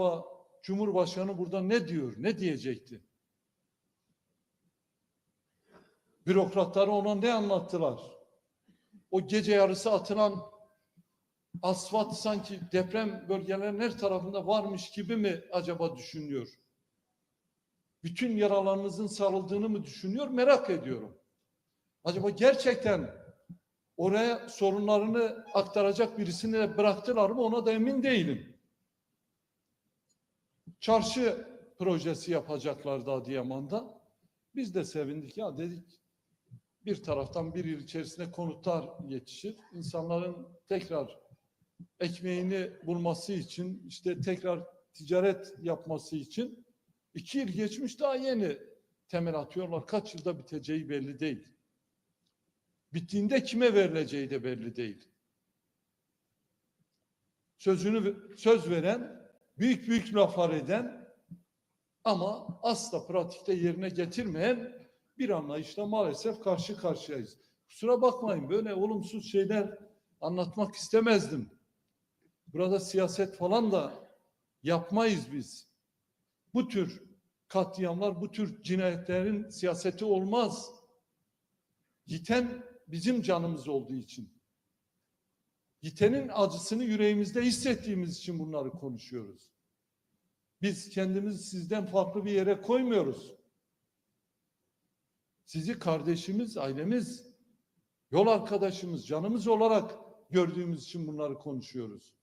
acaba Cumhurbaşkanı burada ne diyor, ne diyecekti? Bürokratları ona ne anlattılar? O gece yarısı atılan asfalt sanki deprem bölgelerinin her tarafında varmış gibi mi acaba düşünüyor? Bütün yaralarınızın sarıldığını mı düşünüyor? Merak ediyorum. Acaba gerçekten oraya sorunlarını aktaracak birisini bıraktılar mı ona da emin değilim. Çarşı projesi yapacaklardı Adıyaman'da. Biz de sevindik ya dedik bir taraftan bir yıl içerisinde konutlar yetişir. İnsanların tekrar ekmeğini bulması için işte tekrar ticaret yapması için iki yıl geçmiş daha yeni temel atıyorlar. Kaç yılda biteceği belli değil. Bittiğinde kime verileceği de belli değil. Sözünü söz veren, büyük büyük laflar eden ama asla pratikte yerine getirmeyen bir anlayışla maalesef karşı karşıyayız. Kusura bakmayın böyle olumsuz şeyler anlatmak istemezdim. Burada siyaset falan da yapmayız biz. Bu tür katliamlar, bu tür cinayetlerin siyaseti olmaz. Yiten bizim canımız olduğu için. Yitenin acısını yüreğimizde hissettiğimiz için bunları konuşuyoruz. Biz kendimizi sizden farklı bir yere koymuyoruz. Sizi kardeşimiz, ailemiz, yol arkadaşımız, canımız olarak gördüğümüz için bunları konuşuyoruz.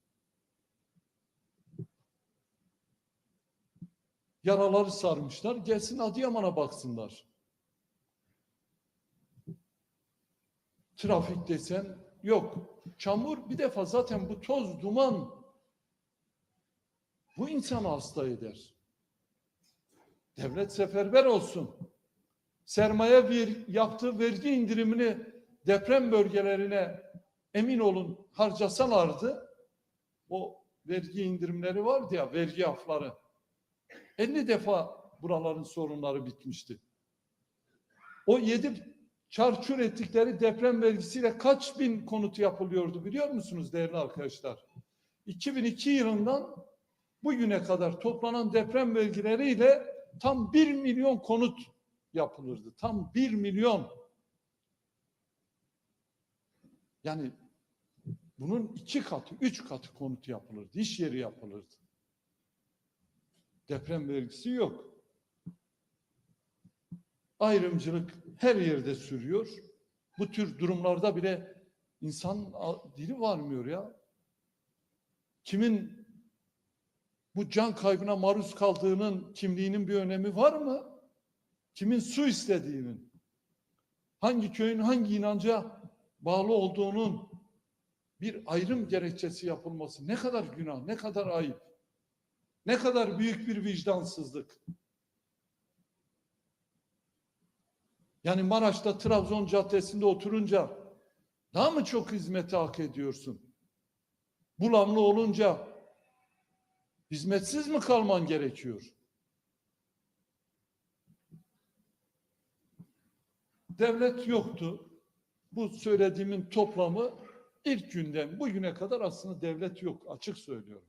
Yaraları sarmışlar, gelsin Adıyaman'a baksınlar. Trafik desen yok. Çamur bir defa zaten bu toz, duman bu insanı hasta eder. Devlet seferber olsun. Sermaye bir yaptığı vergi indirimini deprem bölgelerine emin olun harcasalardı o vergi indirimleri vardı ya vergi afları 50 defa buraların sorunları bitmişti. O yedi çarçur ettikleri deprem vergisiyle kaç bin konut yapılıyordu biliyor musunuz değerli arkadaşlar? 2002 yılından bugüne kadar toplanan deprem vergileriyle tam 1 milyon konut yapılırdı. Tam 1 milyon. Yani bunun iki katı, üç katı konut yapılırdı. İş yeri yapılırdı. Deprem vergisi yok. Ayrımcılık her yerde sürüyor. Bu tür durumlarda bile insan dili varmıyor ya. Kimin bu can kaybına maruz kaldığının kimliğinin bir önemi var mı? Kimin su istediğinin, hangi köyün hangi inanca bağlı olduğunun bir ayrım gerekçesi yapılması ne kadar günah, ne kadar ayıp, ne kadar büyük bir vicdansızlık. Yani Maraş'ta Trabzon Caddesi'nde oturunca daha mı çok hizmeti hak ediyorsun? Bulamlı olunca hizmetsiz mi kalman gerekiyor? Devlet yoktu. Bu söylediğimin toplamı ilk günden bugüne kadar aslında devlet yok. Açık söylüyorum.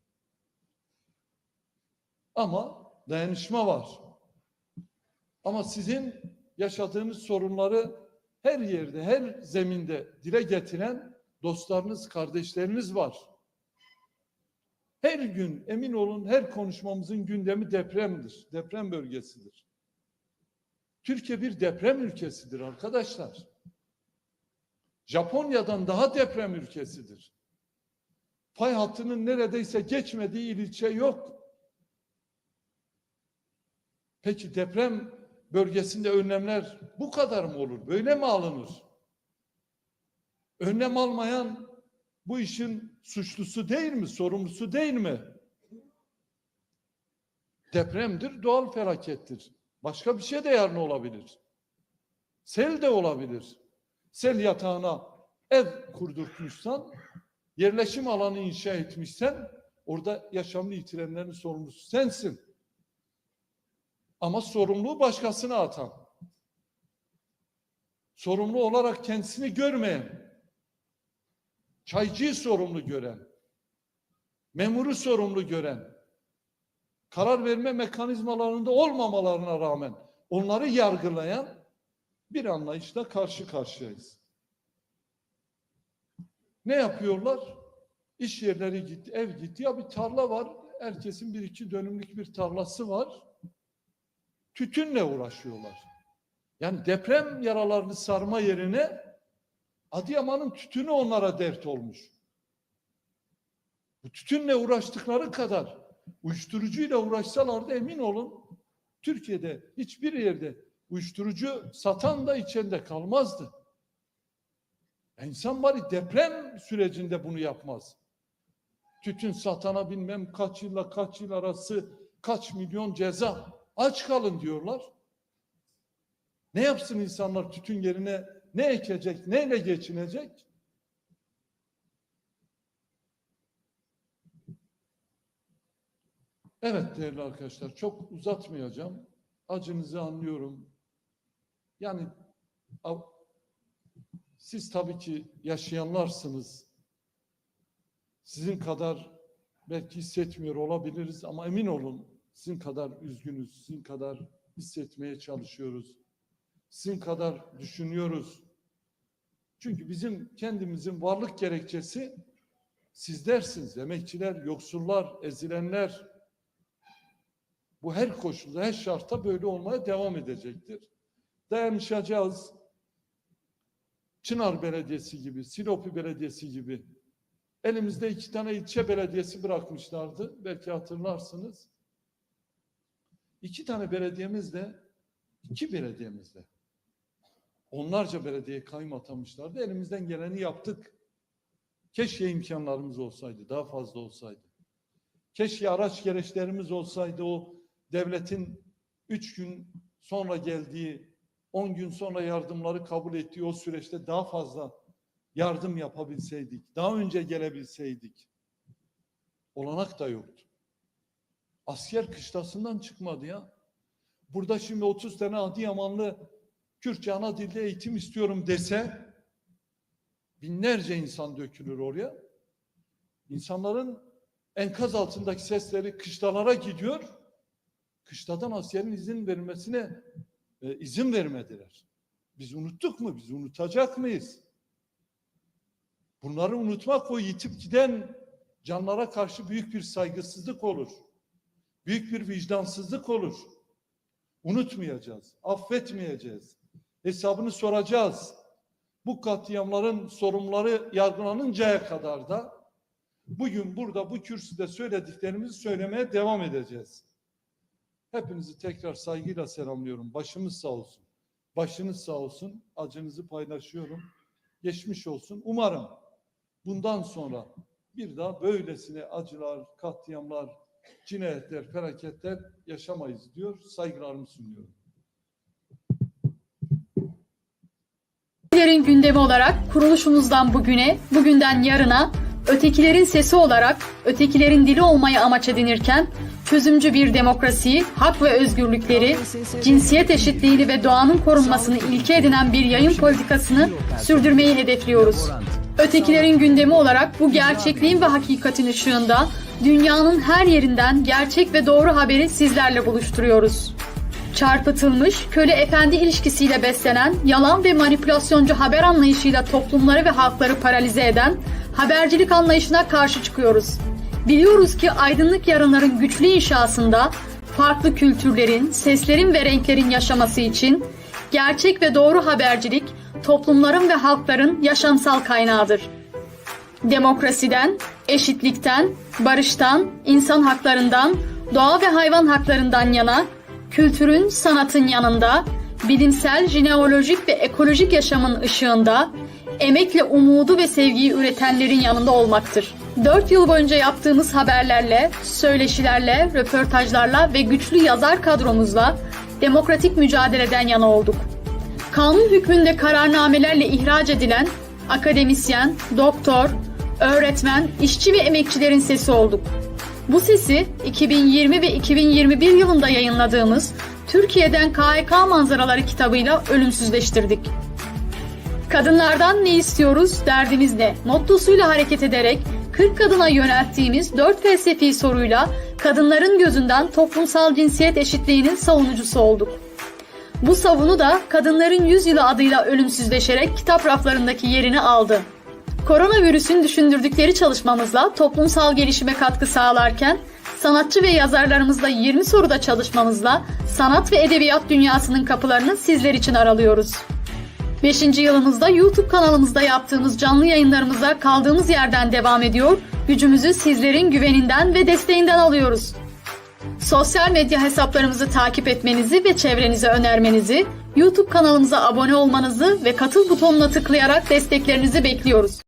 Ama dayanışma var. Ama sizin yaşadığınız sorunları her yerde, her zeminde dile getiren dostlarınız, kardeşleriniz var. Her gün emin olun her konuşmamızın gündemi depremdir. Deprem bölgesidir. Türkiye bir deprem ülkesidir arkadaşlar. Japonya'dan daha deprem ülkesidir. Fay hattının neredeyse geçmediği il ilçe yok. Peki deprem bölgesinde önlemler bu kadar mı olur? Böyle mi alınır? Önlem almayan bu işin suçlusu değil mi? Sorumlusu değil mi? Depremdir, doğal felakettir. Başka bir şey de yarın olabilir. Sel de olabilir. Sel yatağına ev kurdurtmuşsan, yerleşim alanı inşa etmişsen, orada yaşamını yitirenlerin sorumlusu sensin. Ama sorumluluğu başkasına atan. Sorumlu olarak kendisini görmeyen, çaycıyı sorumlu gören, memuru sorumlu gören, karar verme mekanizmalarında olmamalarına rağmen onları yargılayan bir anlayışla karşı karşıyayız. Ne yapıyorlar? İş yerleri gitti, ev gitti. Ya bir tarla var. Herkesin bir iki dönümlük bir tarlası var. Tütünle uğraşıyorlar. Yani deprem yaralarını sarma yerine Adıyaman'ın tütünü onlara dert olmuş. Bu tütünle uğraştıkları kadar uyuşturucuyla uğraşsalardı emin olun Türkiye'de hiçbir yerde uyuşturucu satan da içen de kalmazdı. İnsan bari deprem sürecinde bunu yapmaz. Tütün satana bilmem kaç yılla kaç yıl arası kaç milyon ceza. Aç kalın diyorlar. Ne yapsın insanlar tütün yerine ne ekecek, neyle geçinecek? Evet değerli arkadaşlar çok uzatmayacağım. Acınızı anlıyorum. Yani siz tabii ki yaşayanlarsınız. Sizin kadar belki hissetmiyor olabiliriz ama emin olun sizin kadar üzgünüz, sizin kadar hissetmeye çalışıyoruz. Sizin kadar düşünüyoruz. Çünkü bizim kendimizin varlık gerekçesi sizlersiniz. Emekçiler, yoksullar, ezilenler. Bu her koşulda, her şartta böyle olmaya devam edecektir. Dayanışacağız. Çınar Belediyesi gibi, Silopi Belediyesi gibi elimizde iki tane ilçe belediyesi bırakmışlardı. Belki hatırlarsınız. İki tane belediyemizde, iki belediyemizde onlarca belediye kayyum atamışlardı. Elimizden geleni yaptık. Keşke imkanlarımız olsaydı, daha fazla olsaydı. Keşke araç gereçlerimiz olsaydı o devletin üç gün sonra geldiği, on gün sonra yardımları kabul ettiği o süreçte daha fazla yardım yapabilseydik, daha önce gelebilseydik. Olanak da yoktu. Asker kışlasından çıkmadı ya. Burada şimdi 30 tane Adıyamanlı Kürtçe ana dilde eğitim istiyorum dese binlerce insan dökülür oraya. İnsanların enkaz altındaki sesleri kışlalara gidiyor. Kışladan askerin izin verilmesine e, izin vermediler. Biz unuttuk mu? Biz unutacak mıyız? Bunları unutmak o yitip giden canlara karşı büyük bir saygısızlık olur. Büyük bir vicdansızlık olur. Unutmayacağız, affetmeyeceğiz. Hesabını soracağız. Bu katliamların sorumluları yargılanıncaya kadar da bugün burada bu kürsüde söylediklerimizi söylemeye devam edeceğiz. Hepinizi tekrar saygıyla selamlıyorum. Başımız sağ olsun. Başınız sağ olsun. Acınızı paylaşıyorum. Geçmiş olsun. Umarım bundan sonra bir daha böylesine acılar, katliamlar, cinayetler, felaketler yaşamayız diyor. Saygılarımı sunuyorum. Ötekilerin gündemi olarak kuruluşumuzdan bugüne, bugünden yarına ötekilerin sesi olarak ötekilerin dili olmayı amaç edinirken çözümcü bir demokrasiyi, hak ve özgürlükleri, cinsiyet eşitliğini ve doğanın korunmasını ilke edinen bir yayın politikasını sürdürmeyi hedefliyoruz. Ötekilerin gündemi olarak bu gerçekliğin ve hakikatin ışığında dünyanın her yerinden gerçek ve doğru haberi sizlerle buluşturuyoruz. Çarpıtılmış, köle efendi ilişkisiyle beslenen, yalan ve manipülasyoncu haber anlayışıyla toplumları ve halkları paralize eden habercilik anlayışına karşı çıkıyoruz. Biliyoruz ki aydınlık yarınların güçlü inşasında farklı kültürlerin, seslerin ve renklerin yaşaması için gerçek ve doğru habercilik toplumların ve halkların yaşamsal kaynağıdır demokrasiden, eşitlikten, barıştan, insan haklarından, doğa ve hayvan haklarından yana, kültürün, sanatın yanında, bilimsel, jineolojik ve ekolojik yaşamın ışığında, emekle umudu ve sevgiyi üretenlerin yanında olmaktır. 4 yıl boyunca yaptığımız haberlerle, söyleşilerle, röportajlarla ve güçlü yazar kadromuzla demokratik mücadeleden yana olduk kanun hükmünde kararnamelerle ihraç edilen akademisyen, doktor, öğretmen, işçi ve emekçilerin sesi olduk. Bu sesi 2020 ve 2021 yılında yayınladığımız Türkiye'den KHK manzaraları kitabıyla ölümsüzleştirdik. Kadınlardan ne istiyoruz, derdimiz ne? Mottosuyla hareket ederek 40 kadına yönelttiğimiz 4 felsefi soruyla kadınların gözünden toplumsal cinsiyet eşitliğinin savunucusu olduk. Bu savunu da Kadınların Yüzyılı adıyla ölümsüzleşerek kitap raflarındaki yerini aldı. Koronavirüsün düşündürdükleri çalışmamızla toplumsal gelişime katkı sağlarken, sanatçı ve yazarlarımızla 20 soruda çalışmamızla sanat ve edebiyat dünyasının kapılarını sizler için aralıyoruz. 5. yılımızda YouTube kanalımızda yaptığımız canlı yayınlarımıza kaldığımız yerden devam ediyor, gücümüzü sizlerin güveninden ve desteğinden alıyoruz. Sosyal medya hesaplarımızı takip etmenizi ve çevrenize önermenizi, YouTube kanalımıza abone olmanızı ve katıl butonuna tıklayarak desteklerinizi bekliyoruz.